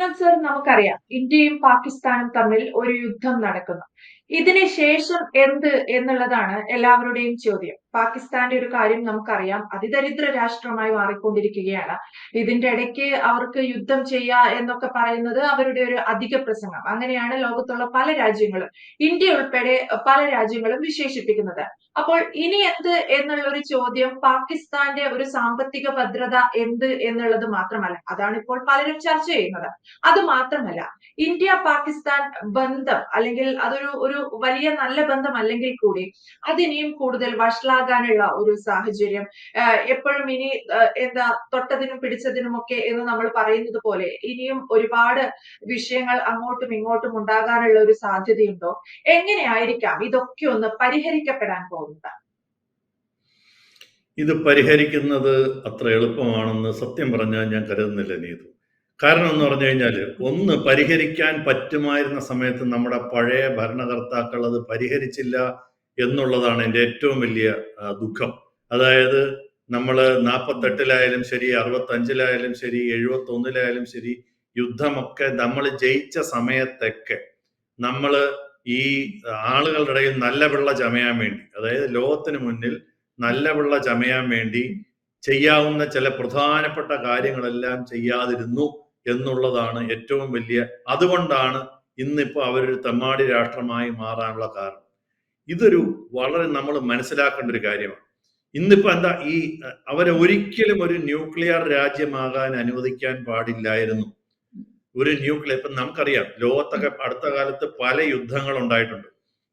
Vinod sir നമുക്കറിയാം. ഇന്ത്യയും പാകിസ്ഥാനും തമ്മിൽ ഒരു യുദ്ധം നടക്കുന്നു. ഇതിന് ശേഷം എന്ത് എന്നുള്ളതാണ് എല്ലാവരുടെയും ചോദ്യം. പാകിസ്ഥാന്റെ ഒരു കാര്യം നമുക്കറിയാം. അതിദരിദ്ര രാഷ്ട്രമായി മാറിക്കൊണ്ടിരിക്കുകയാണ്. ഇതിന്റെ ഇടയ്ക്ക് അവർക്ക് യുദ്ധം ചെയ്യുക എന്നൊക്കെ പറയുന്നത് അവരുടെ ഒരു അധിക പ്രസംഗം. അങ്ങനെയാണ് ലോകത്തുള്ള പല രാജ്യങ്ങളും ഇന്ത്യ ഉൾപ്പെടെ പല രാജ്യങ്ങളും വിശേഷിപ്പിക്കുന്നത്. അപ്പോൾ ഇനി എന്ത് എന്നുള്ള ഒരു ചോദ്യം പാകിസ്ഥാന്റെ ഒരു സാമ്പത്തിക ഭദ്രത എന്ത് എന്നുള്ളത് മാത്രമല്ല അതാണ് ഇപ്പോൾ പലരും ചർച്ച ചെയ്യുന്നത്. അത് മാത്രമല്ല ഇന്ത്യ പാകിസ്ഥാൻ ബന്ധം അല്ലെങ്കിൽ അതൊരു ഒരു വലിയ നല്ല ബന്ധം അല്ലെങ്കിൽ കൂടി അതിനിയും കൂടുതൽ വഷളാകാനുള്ള ഒരു സാഹചര്യം എപ്പോഴും ഇനി എന്താ തൊട്ടതിനും പിടിച്ചതിനും ഒക്കെ എന്ന് നമ്മൾ പറയുന്നത് പോലെ ഇനിയും ഒരുപാട് വിഷയങ്ങൾ അങ്ങോട്ടും ഇങ്ങോട്ടും ഉണ്ടാകാനുള്ള ഒരു സാധ്യതയുണ്ടോ? എങ്ങനെയായിരിക്കാം ഇതൊക്കെ ഒന്ന് പരിഹരിക്കപ്പെടാൻ പോകുന്നത്? ഇത് പരിഹരിക്കുന്നത് അത്ര എളുപ്പമാണെന്ന് സത്യം പറഞ്ഞാൽ ഞാൻ കരുതുന്നില്ല നീതു. കാരണം എന്ന് പറഞ്ഞു കഴിഞ്ഞാൽ ഒന്ന് പരിഹരിക്കാൻ പറ്റുമായിരുന്ന സമയത്ത് നമ്മുടെ പഴയ ഭരണകർത്താക്കൾ അത് പരിഹരിച്ചില്ല എന്നുള്ളതാണ് എന്റെ ഏറ്റവും വലിയ ദുഃഖം. അതായത് നമ്മൾ നാൽപ്പത്തെട്ടിലായാലും ശരി അറുപത്തഞ്ചിലായാലും ശരി എഴുപത്തൊന്നിലായാലും ശരി യുദ്ധമൊക്കെ നമ്മൾ ജയിച്ച സമയത്തൊക്കെ നമ്മൾ ഈ ആളുകളുടെ ഇടയിൽ നല്ല വെള്ള ചമയാൻ വേണ്ടി അതായത് ലോകത്തിന് മുന്നിൽ നല്ല വെള്ള ചമയാൻ വേണ്ടി ചെയ്യാവുന്ന ചില പ്രധാനപ്പെട്ട കാര്യങ്ങളെല്ലാം ചെയ്യാതിരുന്നു എന്നുള്ളതാണ് ഏറ്റവും വലിയ അതുകൊണ്ടാണ് ഇന്നിപ്പോൾ അവരൊരു തെമ്മാടി രാഷ്ട്രമായി മാറാനുള്ള കാരണം. ഇതൊരു വളരെ നമ്മൾ മനസ്സിലാക്കേണ്ട ഒരു കാര്യമാണ്. ഇന്നിപ്പോ എന്താ ഈ അവരെ ഒരിക്കലും ഒരു ന്യൂക്ലിയർ രാജ്യമാകാൻ അനുവദിക്കാൻ പാടില്ലായിരുന്നു. ഒരു ന്യൂക്ലിയർ ഇപ്പൊ നമുക്കറിയാം ലോകത്തൊക്കെ അടുത്ത കാലത്ത് പല യുദ്ധങ്ങൾ ഉണ്ടായിട്ടുണ്ട്.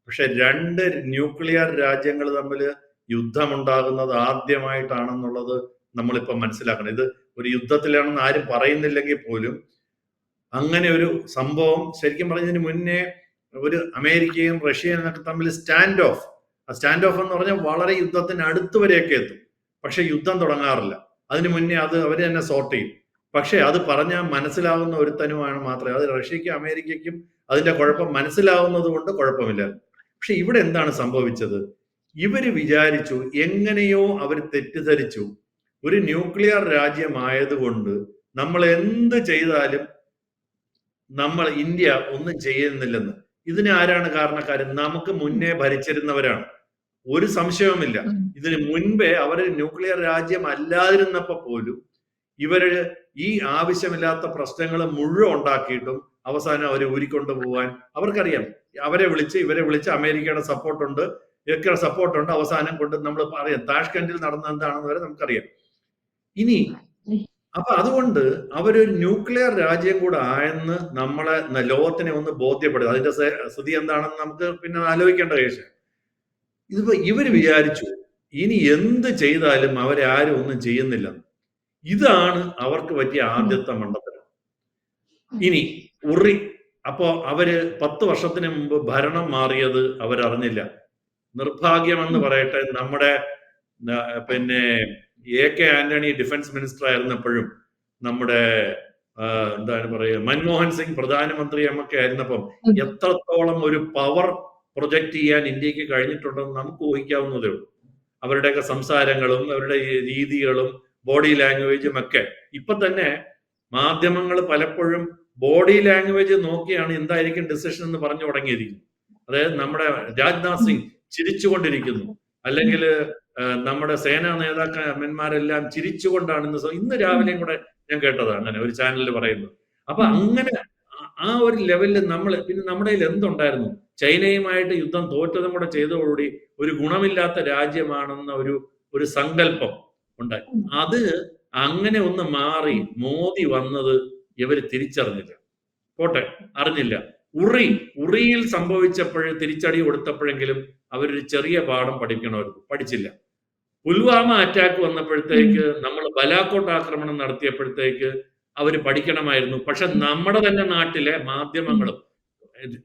പക്ഷെ രണ്ട് ന്യൂക്ലിയർ രാജ്യങ്ങൾ തമ്മിൽ യുദ്ധമുണ്ടാകുന്നത് ആദ്യമായിട്ടാണെന്നുള്ളത് നമ്മളിപ്പോൾ മനസ്സിലാക്കണം. ഇത് ഒരു യുദ്ധത്തിലാണെന്ന് ആരും പറയുന്നില്ലെങ്കിൽ പോലും അങ്ങനെ ഒരു സംഭവം ശരിക്കും പറഞ്ഞതിന് മുന്നേ ഒരു അമേരിക്കയും റഷ്യയും ഒക്കെ തമ്മിൽ സ്റ്റാൻഡ് ഓഫ് ആ സ്റ്റാൻഡ് ഓഫ് എന്ന് പറഞ്ഞാൽ വളരെ യുദ്ധത്തിന് അടുത്ത് വരെയൊക്കെ എത്തും. പക്ഷെ യുദ്ധം തുടങ്ങാറില്ല. അതിനു മുന്നേ അത് അവർ തന്നെ സോർട്ട് ചെയ്യും. പക്ഷെ അത് പറഞ്ഞാൽ മനസ്സിലാവുന്ന ഒരുത്തനുമാണ് മാത്രമേ. അത് റഷ്യക്കും അമേരിക്കയ്ക്കും അതിന്റെ കുഴപ്പം മനസ്സിലാവുന്നത് കൊണ്ട് കുഴപ്പമില്ല. പക്ഷെ ഇവിടെ എന്താണ് സംഭവിച്ചത്? ഇവർ വിചാരിച്ചു എങ്ങനെയോ അവർ തെറ്റിദ്ധരിച്ചു. ഒരു ന്യൂക്ലിയർ രാജ്യമായതുകൊണ്ട് നമ്മൾ എന്ത് ചെയ്താലും നമ്മൾ ഇന്ത്യ ഒന്നും ചെയ്യുന്നില്ലെന്ന്. ഇതിന് ആരാണ് കാരണക്കാരൻ? നമുക്ക് മുന്നേ ഭരിച്ചിരുന്നവരാണ്. ഒരു സംശയവുമില്ല. ഇതിന് മുൻപേ അവർ ന്യൂക്ലിയർ രാജ്യം അല്ലാതിരുന്നപ്പോ പോലും ഇവർ ഈ ആവശ്യമില്ലാത്ത പ്രശ്നങ്ങൾ മുഴുവൻ ഉണ്ടാക്കിയിട്ടും അവസാനം അവരെ ഊരിക്കൊണ്ടു പോകാൻ അവർക്കറിയാം. അവരെ വിളിച്ച് ഇവരെ വിളിച്ച് അമേരിക്കയുടെ സപ്പോർട്ടുണ്ട് ഇതൊക്കെ സപ്പോർട്ടുണ്ട് അവസാനം കൊണ്ട് നമ്മൾ അറിയാം താഷ്കണ്ടിൽ നടന്ന എന്താണെന്ന് വരെ നമുക്കറിയാം. ഇനി അപ്പൊ അതുകൊണ്ട് അവരൊരു ന്യൂക്ലിയർ രാജ്യം കൂടെ ആയെന്ന് നമ്മളെ ലോകത്തിനെ ഒന്ന് ബോധ്യപ്പെടുക അതിന്റെ സ്ഥിതി എന്താണെന്ന് നമുക്ക് പിന്നെ ആലോചിക്കേണ്ട കേസ് ഇതിപ്പോ ഇവർ വിചാരിച്ചു ഇനി എന്ത് ചെയ്താലും അവരെ ആരും ഒന്നും ചെയ്യുന്നില്ല. ഇതാണ് അവർക്ക് പറ്റിയ ആദ്യത്തെ മണ്ഡലം ഇനി ഉറി അപ്പോ അവർ പത്ത് വർഷത്തിന് മുമ്പ് ഭരണം മാറിയത് അവരറിഞ്ഞില്ല. നിർഭാഗ്യമെന്ന് പറയട്ടെ നമ്മുടെ പിന്നെ A K Antony defence minister ആയിരുന്നപ്പോഴും നമ്മുടെ എന്താണ് പറയുക മൻമോഹൻ സിംഗ് പ്രധാനമന്ത്രി നമുക്ക് ആയിരുന്നപ്പം എത്രത്തോളം ഒരു പവർ പ്രൊജക്ട് ചെയ്യാൻ ഇന്ത്യയ്ക്ക് കഴിഞ്ഞിട്ടുണ്ടെന്ന് നമുക്ക് ഊഹിക്കാവുന്നതേ ഉള്ളൂ. അവരുടെയൊക്കെ സംസാരങ്ങളും അവരുടെ രീതികളും ബോഡി ലാംഗ്വേജും ഒക്കെ. ഇപ്പൊ തന്നെ മാധ്യമങ്ങൾ പലപ്പോഴും ബോഡി ലാംഗ്വേജ് നോക്കിയാണ് എന്തായിരിക്കും ഡിസിഷൻ എന്ന് പറഞ്ഞു തുടങ്ങിയിരിക്കുന്നത് അതായത് നമ്മുടെ രാജ്നാഥ് സിംഗ് ചിരിച്ചുകൊണ്ടിരിക്കുന്നു. അല്ലെങ്കിൽ നമ്മുടെ സേനാ നേതാക്കന്മാരെല്ലാം ചിരിച്ചുകൊണ്ടാണ് ഇന്ന് ഇന്ന് രാവിലെയും കൂടെ ഞാൻ കേട്ടത് അങ്ങനെ ഒരു ചാനലിൽ പറയുന്നത്. അപ്പൊ അങ്ങനെ ആ ഒരു ലെവലിൽ നമ്മൾ പിന്നെ നമ്മുടെ കയ്യിൽ എന്തുണ്ടായിരുന്നു? ചൈനയുമായിട്ട് യുദ്ധം തോറ്റതും കൂടെ ചെയ്തതോടുകൂടി ഒരു ഗുണമില്ലാത്ത രാജ്യമാണെന്ന ഒരു ഒരു സങ്കല്പം ഉണ്ടായി. അത് അങ്ങനെ ഒന്ന് മാറി മോദി വന്നത് ഇവർ തിരിച്ചറിഞ്ഞില്ല. പോട്ടെ അറിഞ്ഞില്ല. ഉറി ഉറിയിൽ സംഭവിച്ചപ്പോൾ തിരിച്ചടി കൊടുത്തപ്പോഴെങ്കിലും അവരൊരു ചെറിയ പാഠം പഠിക്കണമായിരുന്നു. പഠിച്ചില്ല. പുൽവാമ അറ്റാക്ക് വന്നപ്പോഴത്തേക്ക് നമ്മൾ ബലാക്കോട്ട് ആക്രമണം നടത്തിയപ്പോഴത്തേക്ക് അവർ പഠിക്കണമായിരുന്നു. പക്ഷെ നമ്മുടെ തന്നെ നാട്ടിലെ മാധ്യമങ്ങളും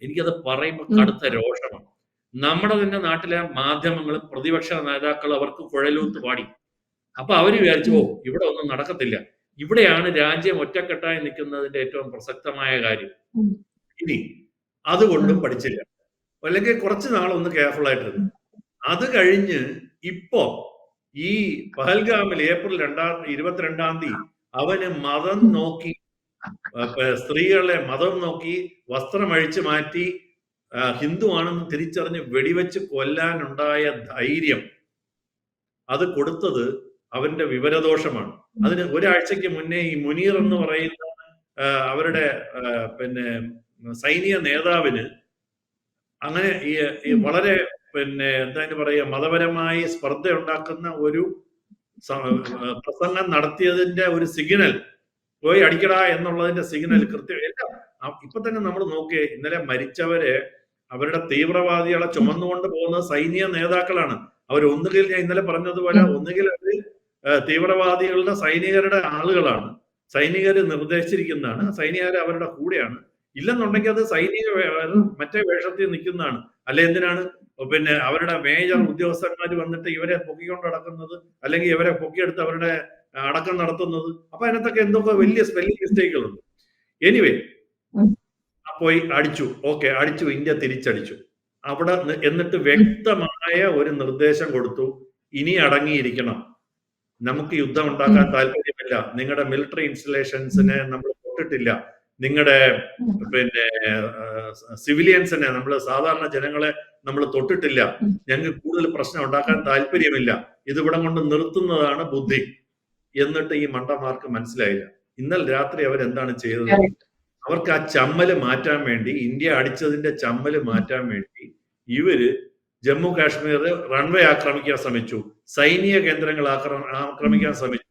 എനിക്കത് പറയുമ്പോൾ കടുത്ത രോഷമാണ്. നമ്മുടെ തന്നെ നാട്ടിലെ മാധ്യമങ്ങളും പ്രതിപക്ഷ നേതാക്കൾ അവർക്ക് കുഴലൂത്ത് പാടി. അപ്പൊ അവർ വിചാരിച്ചു ഓ ഇവിടെ ഒന്നും നടക്കത്തില്ല. ഇവിടെയാണ് രാജ്യം ഒറ്റക്കെട്ടായി നിൽക്കുന്നതിന്റെ ഏറ്റവും പ്രസക്തമായ കാര്യം. ഇനി അതുകൊണ്ടും പഠിച്ചില്ല. അല്ലെങ്കിൽ കുറച്ച് നാളൊന്ന് കെയർഫുൾ ആയിട്ടിരുന്നു. അത് കഴിഞ്ഞ് ഇപ്പോ ഈ പഹൽഗാമിൽ ഏപ്രിൽ രണ്ടാം ഇരുപത്തിരണ്ടാം തീയതി അവന് മതം നോക്കി സ്ത്രീകളെ മതം നോക്കി വസ്ത്രം അഴിച്ചു മാറ്റി ഹിന്ദു ഹിന്ദുവാണെന്ന് തിരിച്ചറിഞ്ഞ് വെടിവെച്ച് കൊല്ലാനുണ്ടായ ധൈര്യം അത് കൊടുത്തത് അവന്റെ വിവരദോഷമാണ്. അതിന് ഒരാഴ്ചക്ക് മുന്നേ ഈ മുനീർ എന്ന് പറയുന്ന അവരുടെ പിന്നെ സൈനിക നേതാവിന് അങ്ങനെ ഈ വളരെ പിന്നെ എന്താ പറയുക മതപരമായി സ്പർദ്ധ ഉണ്ടാക്കുന്ന ഒരു പ്രസംഗം നടത്തിയതിന്റെ ഒരു സിഗ്നൽ പോയി അടിക്കടാ എന്നുള്ളതിന്റെ സിഗ്നൽ കൃത്യം എല്ലാം ഇപ്പൊ തന്നെ നമ്മൾ നോക്കിയേ ഇന്നലെ മരിച്ചവരെ അവരുടെ തീവ്രവാദികളെ ചുമന്നുകൊണ്ട് പോകുന്ന സൈനിക നേതാക്കളാണ്. അവർ ഒന്നുകിൽ ഞാൻ ഇന്നലെ പറഞ്ഞതുപോലെ ഒന്നുകിൽ അവർ തീവ്രവാദികളുടെ സൈനികരുടെ ആളുകളാണ്. സൈനികർ നിർദ്ദേശിച്ചിരിക്കുന്നതാണ് സൈനികർ അവരുടെ കൂടെയാണ്. ഇല്ലെന്നുണ്ടെങ്കിൽ അത് സൈനിക മറ്റേ വേഷത്തിൽ നിൽക്കുന്നതാണ്. അല്ലെ എന്തിനാണ്? പിന്നെ അവരുടെ മേജർ ഉദ്യോഗസ്ഥന്മാർ വന്നിട്ട് ഇവരെ പൊക്കിക്കൊണ്ട് നടക്കുന്നത് അല്ലെങ്കിൽ ഇവരെ പൊക്കിയെടുത്ത് അവരുടെ അടക്കം നടത്തുന്നത്. അപ്പൊ അതിനകത്തൊക്കെ എന്തൊക്കെ വലിയ സ്പെല്ലിംഗ് മിസ്റ്റേക്കുകളുണ്ട് എനിവേ. പോയി അടിച്ചു. ഓക്കെ അടിച്ചു. ഇന്ത്യ തിരിച്ചടിച്ചു. അവിടെ എന്നിട്ട് വ്യക്തമായ ഒരു നിർദ്ദേശം കൊടുത്തു. ഇനി അടങ്ങിയിരിക്കണം. നമുക്ക് യുദ്ധം ഉണ്ടാക്കാൻ താല്പര്യമില്ല. നിങ്ങളുടെ മിലിറ്ററി ഇൻസ്റ്റലേഷൻസിനെ നമ്മൾ തൊട്ടിട്ടില്ല നിങ്ങളുടെ പിന്നെ സിവിലിയൻസിനെ നമ്മൾ സാധാരണ ജനങ്ങളെ നമ്മൾ തൊട്ടിട്ടില്ല. ഞങ്ങൾക്ക് കൂടുതൽ പ്രശ്നം ഉണ്ടാക്കാൻ താല്പര്യമില്ല. ഇത് ഇവിടെ കൊണ്ട് നിർത്തുന്നതാണ് ബുദ്ധി. എന്നിട്ട് ഈ മണ്ടന്മാർക്ക് മനസ്സിലായില്ല. ഇന്നലെ രാത്രി അവരെന്താണ് ചെയ്തത്? അവർക്ക് ആ ചമ്മൽ മാറ്റാൻ വേണ്ടി ഇന്ത്യ അടിച്ചതിന്റെ ചമ്മൽ മാറ്റാൻ വേണ്ടി ഇവർ ജമ്മു കാശ്മീർ റൺവേ ആക്രമിക്കാൻ ശ്രമിച്ചു. സൈനിക കേന്ദ്രങ്ങൾ ആക്രമിക്കാൻ ശ്രമിച്ചു.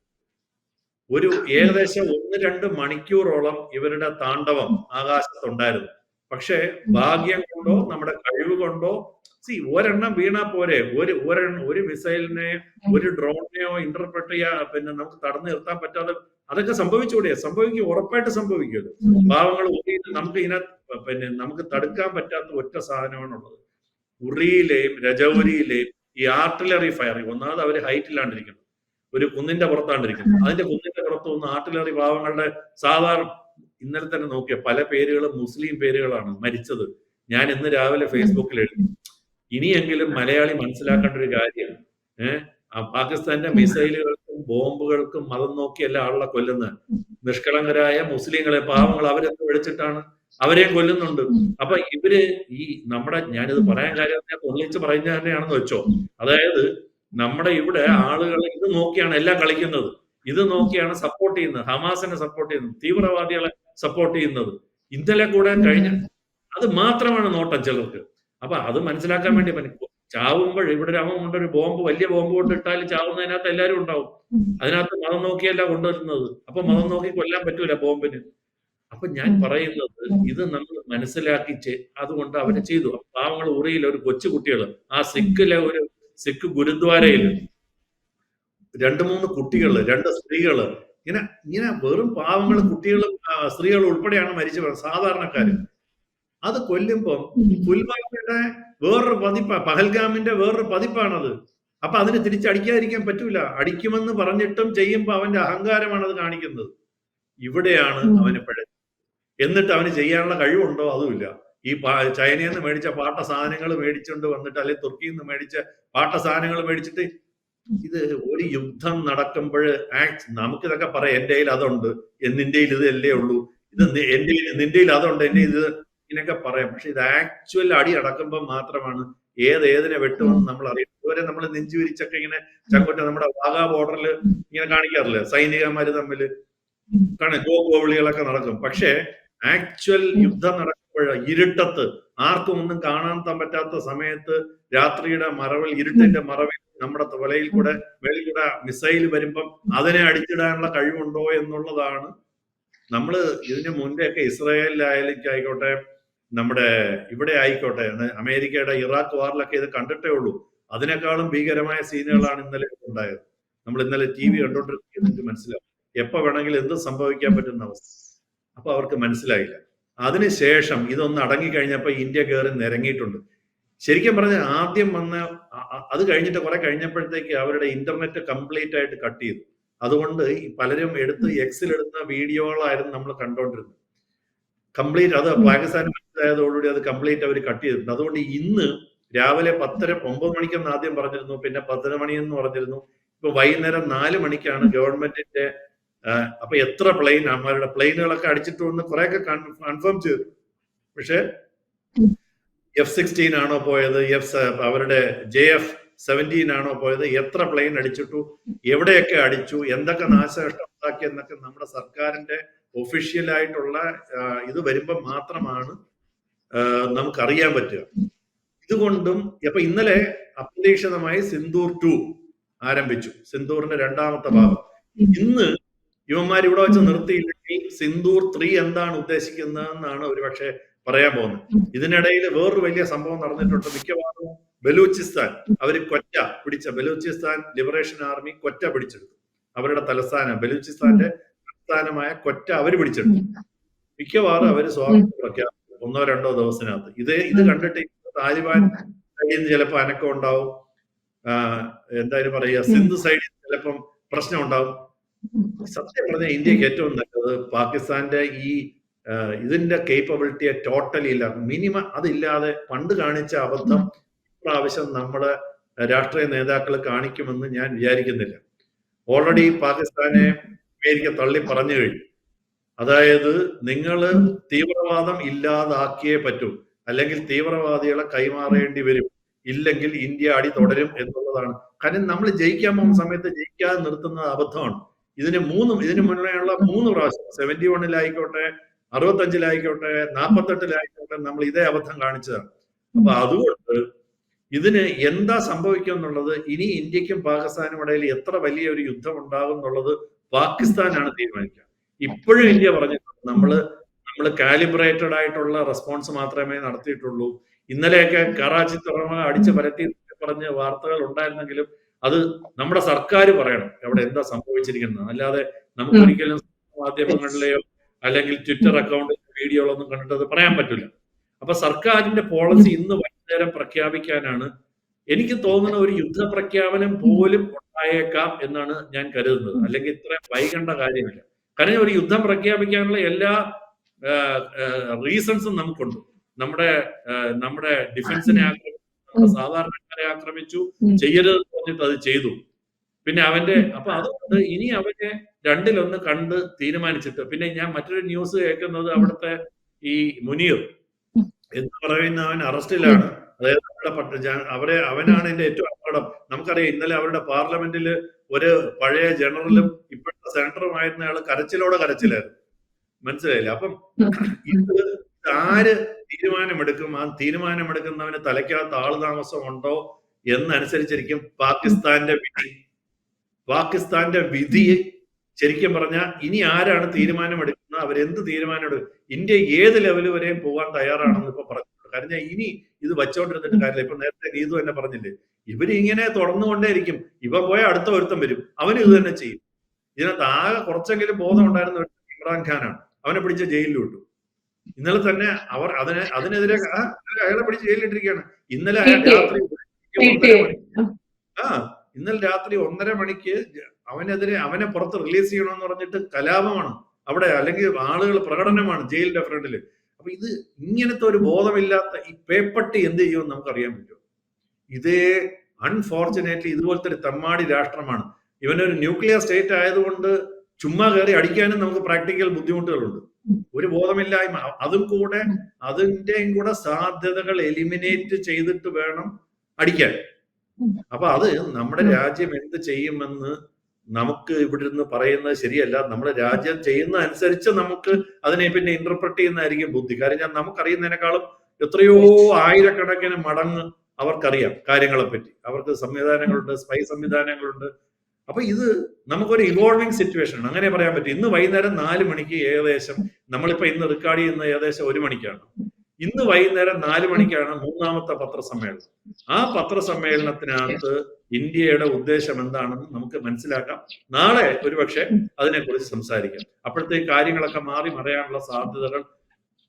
ഒരു ഏകദേശം ഒന്ന് രണ്ട് മണിക്കൂറോളം ഇവരുടെ താണ്ഡവം ആകാശത്തുണ്ടായിരുന്നു. പക്ഷേ ഭാഗ്യം കൊണ്ടോ നമ്മുടെ കഴിവ് കൊണ്ടോ സി ഒരെണ്ണം വീണാ പോരെ. ഒരു ഒരെണ്ണം ഒരു മിസൈലിനെ ഒരു ഡ്രോണിനെയോ ഇന്റർപ്രറ്റ് ചെയ്യാ പിന്നെ നമുക്ക് തടഞ്ഞു നിർത്താൻ പറ്റാതെ അതൊക്കെ സംഭവിച്ചുകൂടെ സംഭവിക്കും ഉറപ്പായിട്ട് സംഭവിക്കുമല്ലോ. ഭാവങ്ങൾ നമുക്ക് ഇതിനെ പിന്നെ നമുക്ക് തടുക്കാൻ പറ്റാത്ത ഒറ്റ സാധനമാണുള്ളത് ഉറിയിലെയും രജൗരിയിലെയും ഈ ആർട്ടിലറി ഫയറിംഗ് ഒന്നാമത് അവർ ഹൈറ്റിലാണ്ടിരിക്കുന്നത് ഒരു കുന്നിന്റെ പുറത്താണ് ഇരിക്കുന്നത്. അതിന്റെ കുന്നിന്റെ പുറത്ത് ഒന്ന് ആർട്ടിലറി പാവങ്ങളുടെ സാധാരണ ഇന്നലെ തന്നെ നോക്കിയ പല പേരുകളും മുസ്ലിം പേരുകളാണ് മരിച്ചത്. ഞാൻ ഇന്ന് രാവിലെ ഫേസ്ബുക്കിൽ എഴുതി. ഇനിയെങ്കിലും മലയാളി മനസ്സിലാക്കേണ്ട ഒരു കാര്യം ഏഹ് പാകിസ്ഥാന്റെ മിസൈലുകൾക്കും ബോംബുകൾക്കും മതം നോക്കിയല്ല ആളുകളെ കൊല്ലുന്നത് നിഷ്കളങ്കരായ മുസ്ലിങ്ങളെ പാവങ്ങൾ അവരെന്ത് വിളിച്ചിട്ടാണ് അവരെ കൊല്ലുന്നുണ്ട്. അപ്പൊ ഇവർ ഈ നമ്മുടെ ഞാനിത് പറയാൻ കാര്യം ഞാൻ ഒന്നിച്ച് പറയുന്ന തന്നെയാണെന്ന് വെച്ചോ അതായത് നമ്മുടെ ഇവിടെ ആളുകൾ ഇത് നോക്കിയാണ് എല്ലാം കളിക്കുന്നത്. ഇത് നോക്കിയാണ് സപ്പോർട്ട് ചെയ്യുന്നത്. ഹമാസിനെ സപ്പോർട്ട് ചെയ്യുന്നത്. തീവ്രവാദികളെ സപ്പോർട്ട് ചെയ്യുന്നത്. ഇന്നലെ കൂടാൻ കഴിഞ്ഞ അത് മാത്രമാണ് നോട്ടം ചിലർക്ക്. അപ്പൊ അത് മനസ്സിലാക്കാൻ വേണ്ടി പറ്റും ചാവുമ്പോൾ ഇവിടെ രാമം കൊണ്ടൊരു ബോംബ് വലിയ ബോംബ് കൊണ്ട് ഇട്ടാൽ ചാവുന്നതിനകത്ത് എല്ലാവരും ഉണ്ടാവും. അതിനകത്ത് മതം നോക്കിയല്ല കൊണ്ടുവരുന്നത്. അപ്പൊ മതം നോക്കി കൊല്ലാൻ പറ്റൂല ബോംബിന്. അപ്പൊ ഞാൻ പറയുന്നത് ഇത് നമ്മൾ മനസ്സിലാക്കി അതുകൊണ്ട് അവർ ചെയ്തു. പാവങ്ങൾ ഉറിയിൽ ഒരു കൊച്ചു കുട്ടികൾ ആ സിക്കിലെ ഒരു സിഖ് ഗുരുദ്വാരയിൽ. രണ്ട് മൂന്ന് കുട്ടികൾ രണ്ട് സ്ത്രീകൾ. ഇങ്ങനെ ഇങ്ങനെ വെറും പാവങ്ങൾ കുട്ടികളും സ്ത്രീകളും ഉൾപ്പെടെയാണ് മരിച്ചു പോകുന്നത് സാധാരണക്കാര് അത് കൊല്ലുമ്പം പുൽവാമയുടെ വേറൊരു പതിപ്പ പഹൽഗാമിന്റെ വേറൊരു പതിപ്പാണത്. അപ്പൊ അതിന് തിരിച്ചടിക്കാതിരിക്കാൻ പറ്റൂല. അടിക്കുമെന്ന് പറഞ്ഞിട്ടും ചെയ്യുമ്പോ അവന്റെ അഹങ്കാരമാണ് അത് കാണിക്കുന്നത്. ഇവിടെയാണ്. അവന് പിഴ. എന്നിട്ട് അവന് ചെയ്യാനുള്ള കഴിവുണ്ടോ? അതുമില്ല. ഈ ചൈനയിൽ നിന്ന് മേടിച്ച പാട്ട സാധനങ്ങൾ മേടിച്ചുകൊണ്ട് വന്നിട്ട് അല്ലെങ്കിൽ തുർക്കിയിൽ നിന്ന് മേടിച്ച പാട്ട സാധനങ്ങൾ മേടിച്ചിട്ട് ഇത് ഒരു യുദ്ധം നടക്കുമ്പോൾ നമുക്കിതൊക്കെ പറയാം എന്റെ കയ്യിൽ അതുണ്ട് നിന്റെ കയ്യിൽ ഇത് അല്ലേ ഉള്ളൂ ഇത് എന്റെ നിന്റെ കയ്യിൽ അതുണ്ട് എന്റെ ഇത് ഇങ്ങനെയൊക്കെ പറയാം. പക്ഷെ ഇത് ആക്ച്വൽ അടി അടക്കുമ്പോൾ മാത്രമാണ് ഏത് ഏതിനെ വെട്ടുമെന്ന് നമ്മൾ അറിയാം. ഇതുവരെ നമ്മൾ നെഞ്ചു വിരിച്ചൊക്കെ ഇങ്ങനെ ചങ്കൊറ്റ നമ്മുടെ വാഗാ ബോർഡറിൽ ഇങ്ങനെ കാണിക്കാറില്ല സൈനികന്മാര് തമ്മിൽ കാണാം ഗോഗോവിളികളൊക്കെ നടക്കും. പക്ഷെ ആക്ച്വൽ യുദ്ധം ഇരുട്ടത്ത്. ആർക്കും ഒന്നും കാണാൻ പറ്റാത്ത സമയത്ത് രാത്രിയുടെ മറവിൽ ഇരുട്ടിന്റെ മറവിൽ നമ്മുടെ തൊലയിൽ കൂടെ മേളിൽ കൂടെ മിസൈൽ വരുമ്പം അതിനെ അടിച്ചിടാനുള്ള കഴിവുണ്ടോ എന്നുള്ളതാണ്. നമ്മൾ ഇതിന് മുൻപെയൊക്കെ ഇസ്രായേലിലായാലും ആയിക്കോട്ടെ നമ്മുടെ ഇവിടെ ആയിക്കോട്ടെ അമേരിക്കയുടെ ഇറാഖ് വാറിലൊക്കെ ഇത് കണ്ടിട്ടേ ഉള്ളൂ. അതിനേക്കാളും ഭീകരമായ സീനുകളാണ് ഇന്നലെ ഉണ്ടായത്. നമ്മൾ ഇന്നലെ ടി വി കണ്ടോണ്ടിരിക്കുന്നത് മനസ്സിലാവും എപ്പോ വേണമെങ്കിലും എന്ത് സംഭവിക്കാൻ പറ്റുന്ന അവസ്ഥ? അപ്പൊ അവർക്ക് മനസ്സിലായില്ല. അതിനുശേഷം ഇതൊന്ന് അടങ്ങി കഴിഞ്ഞപ്പോൾ ഇന്ത്യ കയറി നിരങ്ങിയിട്ടുണ്ട്. ശരിക്കും പറഞ്ഞാൽ ആദ്യം വന്ന അത് കഴിഞ്ഞിട്ട് കുറെ കഴിഞ്ഞപ്പോഴത്തേക്ക് അവരുടെ ഇന്റർനെറ്റ് കംപ്ലീറ്റ് ആയിട്ട് കട്ട് ചെയ്തു. അതുകൊണ്ട് പലരും എടുത്ത് എക്സിൽ എടുത്ത വീഡിയോകളായിരുന്നു നമ്മൾ കണ്ടോണ്ടിരുന്നത്. കംപ്ലീറ്റ് അത് പാകിസ്ഥാൻ മനസ്സിലായതോടുകൂടി അത് കംപ്ലീറ്റ് അവർ കട്ട് ചെയ്തിട്ടുണ്ട്. അതുകൊണ്ട് ഇന്ന് രാവിലെ പത്തര ഒമ്പത് മണിക്കെന്ന് ആദ്യം പറഞ്ഞിരുന്നു പിന്നെ പത്തര മണിയെന്ന് പറഞ്ഞിരുന്നു. ഇപ്പൊ വൈകുന്നേരം നാല് മണിക്കാണ് ഗവൺമെന്റിന്റെ അപ്പൊ എത്ര പ്ലെയിൻ അമ്മാരുടെ പ്ലെയിനുകളൊക്കെ അടിച്ചിട്ട് വന്ന് കുറെയൊക്കെ കൺഫേം ചെയ്തു. പക്ഷെ എഫ് സിക്സ്റ്റീൻ ആണോ പോയത്? എഫ് അവരുടെ ജെ എഫ് സെവന്റീൻ ആണോ പോയത്? എത്ര പ്ലെയിൻ അടിച്ചിട്ടു? എവിടെയൊക്കെ അടിച്ചു? എന്തൊക്കെ നാശനഷ്ടം ഉണ്ടാക്കി എന്നൊക്കെ നമ്മുടെ സർക്കാരിന്റെ ഒഫീഷ്യൽ ആയിട്ടുള്ള ഇത് വരുമ്പോൾ മാത്രമാണ് നമുക്കറിയാൻ പറ്റുക. ഇതുകൊണ്ടും അപ്പൊ ഇന്നലെ അപ്രതീക്ഷിതമായി സിന്ദൂർ ടു ആരംഭിച്ചു. സിന്ദൂറിന്റെ രണ്ടാമത്തെ ഭാഗം. ഇന്ന് ഇവന്മാർ ഇവിടെ വെച്ച് നിർത്തിയില്ലെങ്കിൽ സിന്ദൂർ ത്രീ എന്താണ് ഉദ്ദേശിക്കുന്നതെന്നാണ് ഒരുപക്ഷെ പറയാൻ പോകുന്നത്. ഇതിനിടയിൽ വേറൊരു വലിയ സംഭവം നടന്നിട്ടുണ്ട്. മിക്കവാറും ബലൂചിസ്ഥാൻ അവർ കൊറ്റ പിടിച്ച ബലൂചിസ്ഥാൻ ലിബറേഷൻ ആർമി കൊറ്റ പിടിച്ചെടുത്തു. അവരുടെ തലസ്ഥാനം ബലൂചിസ്ഥാന്റെ തലസ്ഥാനമായ കൊറ്റ അവർ പിടിച്ചെടുത്തു. മിക്കവാറും അവർ സ്വാതന്ത്ര്യം പ്രഖ്യാപിച്ചു ഒന്നോ രണ്ടോ ദിവസത്തിനകത്ത്. ഇത് ഇത് കണ്ടിട്ട് താലിബാൻ സൈഡിൽ നിന്ന് ചിലപ്പോൾ അനക്കം ഉണ്ടാവും. എന്തായാലും പറയുക സിന്ധു സൈഡിൽ ചിലപ്പം പ്രശ്നം ഉണ്ടാവും. സത്യം പറഞ്ഞ ഇന്ത്യയ്ക്ക് ഏറ്റവും നല്ലത് പാകിസ്ഥാന്റെ ഈ ഇതിന്റെ കേപ്പബിലിറ്റിയെ ടോട്ടലി ഇല്ല. മിനിമം അതില്ലാതെ പണ്ട് കാണിച്ച അബദ്ധം പ്രാവശ്യം നമ്മുടെ രാഷ്ട്രീയ നേതാക്കൾ കാണിക്കുമെന്ന് ഞാൻ വിചാരിക്കുന്നില്ല. ഓൾറെഡി പാകിസ്ഥാനെ അമേരിക്ക തള്ളി പറഞ്ഞു കഴിഞ്ഞു. അതായത് നിങ്ങൾ തീവ്രവാദം ഇല്ലാതാക്കിയേ പറ്റൂ. അല്ലെങ്കിൽ തീവ്രവാദികളെ കൈമാറേണ്ടി വരും. ഇല്ലെങ്കിൽ ഇന്ത്യ അടി തുടരും എന്നുള്ളതാണ്. കാരണം നമ്മൾ ജയിക്കാൻ പോകുന്ന സമയത്ത് ജയിക്കാതെ നിർത്തുന്നത് അബദ്ധമാണ്. ഇതിന് മൂന്നും ഇതിന് മുന്നേയുള്ള മൂന്ന് പ്രാവശ്യം സെവന്റി വണ്ണിലായിക്കോട്ടെ അറുപത്തഞ്ചിലായിക്കോട്ടെ നാൽപ്പത്തെട്ടിലായിക്കോട്ടെ നമ്മൾ ഇതേ അബദ്ധം കാണിച്ചതാണ്. അപ്പൊ അതുകൊണ്ട് ഇതിന് എന്താ സംഭവിക്കും എന്നുള്ളത് ഇനി ഇന്ത്യക്കും പാകിസ്ഥാനും ഇടയിൽ എത്ര വലിയ ഒരു യുദ്ധം ഉണ്ടാകും എന്നുള്ളത് പാകിസ്ഥാനാണ് തീരുമാനിക്കുക. ഇപ്പോഴും ഇന്ത്യ പറഞ്ഞിട്ടുണ്ട് നമ്മൾ നമ്മൾ കാലിബ്രേറ്റഡ് ആയിട്ടുള്ള റെസ്പോൺസ് മാത്രമേ നടത്തിയിട്ടുള്ളൂ. ഇന്നലെയൊക്കെ കറാച്ചി തുറമുഖ അടിച്ചു പരത്തി പറഞ്ഞ് വാർത്തകൾ ഉണ്ടായിരുന്നെങ്കിലും അത് നമ്മുടെ സർക്കാർ പറയണം. എവിടെ എന്താ സംഭവിച്ചിരിക്കുന്നത്? അല്ലാതെ നമുക്ക്. ഒരിക്കലും മാധ്യമങ്ങളിലെയോ അല്ലെങ്കിൽ ട്വിറ്റർ അക്കൗണ്ടിലെ വീഡിയോകളൊന്നും കണ്ടിട്ട് അത് പറയാൻ പറ്റില്ല. അപ്പൊ സർക്കാരിന്റെ പോളിസി ഇന്ന് വൈകുന്നേരം പ്രഖ്യാപിക്കാനാണ് എനിക്ക് തോന്നുന്ന ഒരു യുദ്ധ പ്രഖ്യാപനം പോലും ഉണ്ടായേക്കാം എന്നാണ് ഞാൻ കരുതുന്നത്. അല്ലെങ്കിൽ ഇത്ര വൈകേണ്ട കാര്യമില്ല. കാരണം ഒരു യുദ്ധം പ്രഖ്യാപിക്കാനുള്ള എല്ലാ റീസൺസും നമുക്കുണ്ട്. നമ്മുടെ നമ്മുടെ ഡിഫൻസിനെ ആക്രമിച്ചു നമ്മുടെ സാധാരണക്കാരെ ആക്രമിച്ചു. ചെയ്യരുത് പറഞ്ഞിട്ട് അത് ചെയ്തു. പിന്നെ അവന്റെ അപ്പൊ അതുകൊണ്ട് ഇനി അവനെ രണ്ടിലൊന്ന് കണ്ട് തീരുമാനിച്ചിട്ട് പിന്നെ ഞാൻ മറ്റൊരു ന്യൂസ് കേൾക്കുന്നത് അവിടുത്തെ ഈ മുനീർ എന്ന് പറയുന്ന അവൻ അറസ്റ്റിലാണ്. അതായത് അവരുടെ അവരെ അവനാണ് എന്റെ ഏറ്റവും അപകടം. നമുക്കറിയാം ഇന്നലെ അവരുടെ പാർലമെന്റിൽ ഒരു പഴയ ജനറലും ഇപ്പോഴത്തെ സെനറ്ററുമായിരുന്ന ആൾ കരച്ചിലോടെ കരച്ചിലായിരുന്നു. മനസ്സിലായില്ല? അപ്പം ഇത് ആര് തീരുമാനമെടുക്കും? ആ തീരുമാനമെടുക്കുന്നവന് തലയ്ക്കകത്ത് ആൾ താമസം ഉണ്ടോ എന്നനുസരിച്ചിരിക്കും പാകിസ്ഥാന്റെ വിധി. പാകിസ്ഥാന്റെ വിധി ശരിക്കും പറഞ്ഞാൽ ഇനി ആരാണ് തീരുമാനമെടുക്കുന്നത്? അവരെന്ത് തീരുമാനമെടുക്കും ഇന്ത്യ ഏത് ലെവൽ വരെയും പോകാൻ തയ്യാറാണെന്ന് ഇപ്പൊ പറഞ്ഞിട്ടുണ്ട്. കാരണം ഇനി ഇത് വച്ചോണ്ടിരുന്നിട്ട് കാര്യമില്ല. ഇപ്പൊ നേരത്തെ നീതു തന്നെ പറഞ്ഞില്ലേ ഇവർ ഇങ്ങനെ തുടർന്നുകൊണ്ടേയിരിക്കും. ഇവ പോയ അടുത്ത ഒരുത്തം വരും. അവന് ഇത് തന്നെ ചെയ്യും. ഇതിനകത്ത് ആകെ കുറച്ചെങ്കിലും ബോധം ഉണ്ടായിരുന്ന ഒരു ഇമ്രാൻഖാനാണ് അവനെ പിടിച്ച ജയിലിൽ വിട്ടു ഇന്നലെ തന്നെ അവർ അതിനെ അതിനെതിരെ അയാളെ പിടിച്ച് ജയിലിലിട്ടിരിക്കുകയാണ്. ഇന്നലെ അയാൾ രാത്രി ആ ഇന്നലെ രാത്രി ഒന്നര മണിക്ക് അവനെതിരെ അവനെ പുറത്ത് റിലീസ് ചെയ്യണമെന്ന് പറഞ്ഞിട്ട് കലാപമാണ്. അവിടെ അല്ലെങ്കിൽ ആളുകൾ പ്രകടനമാണ് ജയിലിന്റെ ഫ്രണ്ടിൽ അപ്പൊ ഇത് ഇങ്ങനത്തെ ഒരു ബോധമില്ലാത്ത ഈ പേപ്പട്ടി എന്ത് ചെയ്യുമെന്ന് നമുക്ക് അറിയാൻ പറ്റുമോ? ഇതേ അൺഫോർച്ചുനേറ്റ്ലി ഇതുപോലത്തെ ഒരു തമ്മാടി രാഷ്ട്രമാണ്. ഇവനൊരു ന്യൂക്ലിയർ സ്റ്റേറ്റ് ആയതുകൊണ്ട് ചുമ്മാ കയറി അടിക്കാനും നമുക്ക് പ്രാക്ടിക്കൽ ബുദ്ധിമുട്ടുകളുണ്ട്. ഒരു ബോധമില്ലായ്മ. അതും കൂടെ അതിന്റെയും കൂടെ സാധ്യതകൾ എലിമിനേറ്റ് ചെയ്തിട്ട് വേണം അടിക്കാൻ അപ്പൊ അത് നമ്മുടെ രാജ്യം എന്ത് ചെയ്യുമെന്ന് നമുക്ക് ഇവിടെ നിന്ന് പറയുന്നത് ശരിയല്ല. നമ്മുടെ രാജ്യം ചെയ്യുന്ന അനുസരിച്ച് നമുക്ക് അതിനെ പിന്നെ ഇന്റർപ്രറ്റ് ചെയ്യുന്നതായിരിക്കും ബുദ്ധി. കാര്യം ഞാൻ നമുക്കറിയുന്നതിനേക്കാളും എത്രയോ ആയിരക്കണക്കിന് മടങ്ങ് അവർക്കറിയാം കാര്യങ്ങളെ പറ്റി അവർക്ക് സംവിധാനങ്ങളുണ്ട് സ്പൈ സംവിധാനങ്ങളുണ്ട്. അപ്പൊ ഇത് നമുക്കൊരു ഇവോൾവിംഗ് സിറ്റുവേഷൻ ആണ്. അങ്ങനെ പറയാൻ പറ്റും. ഇന്ന് വൈകുന്നേരം നാല് മണിക്ക് ഏകദേശം നമ്മളിപ്പോ ഇന്ന് റെക്കോർഡ് ചെയ്യുന്ന ഏകദേശം ഒരു മണിക്കാണ്. ഇന്ന് വൈകുന്നേരം നാല് മണിക്കാണ് മൂന്നാമത്തെ പത്രസമ്മേളനം. ആ പത്രസമ്മേളനത്തിനകത്ത് ഇന്ത്യയുടെ ഉദ്ദേശം എന്താണെന്ന് നമുക്ക് മനസ്സിലാക്കാം. നാളെ ഒരുപക്ഷെ അതിനെക്കുറിച്ച് സംസാരിക്കാം. അപ്പോഴത്തേക്ക് കാര്യങ്ങളൊക്കെ മാറി മറയാനുള്ള സാധ്യതകൾ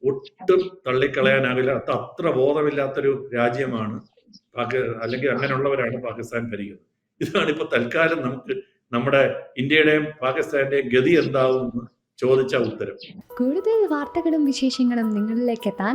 ഒട്ടും തള്ളിക്കളയാനാവില്ല അത് അത്ര ബോധമില്ലാത്തൊരു രാജ്യമാണ് അല്ലെങ്കിൽ അങ്ങനെയുള്ളവരാണ് പാകിസ്ഥാൻ ഭരിക്കുന്നത്. ഇതാണ് ഇപ്പൊ തൽക്കാലം നമുക്ക് നമ്മുടെ ഇന്ത്യയുടെയും പാകിസ്ഥാന്റെയും ഗതി എന്താവും ചോദിച്ച ഉത്തരം. കൂടുതൽ വാർത്തകളും വിശേഷങ്ങളും നിങ്ങളിലേക്ക് എത്താൻ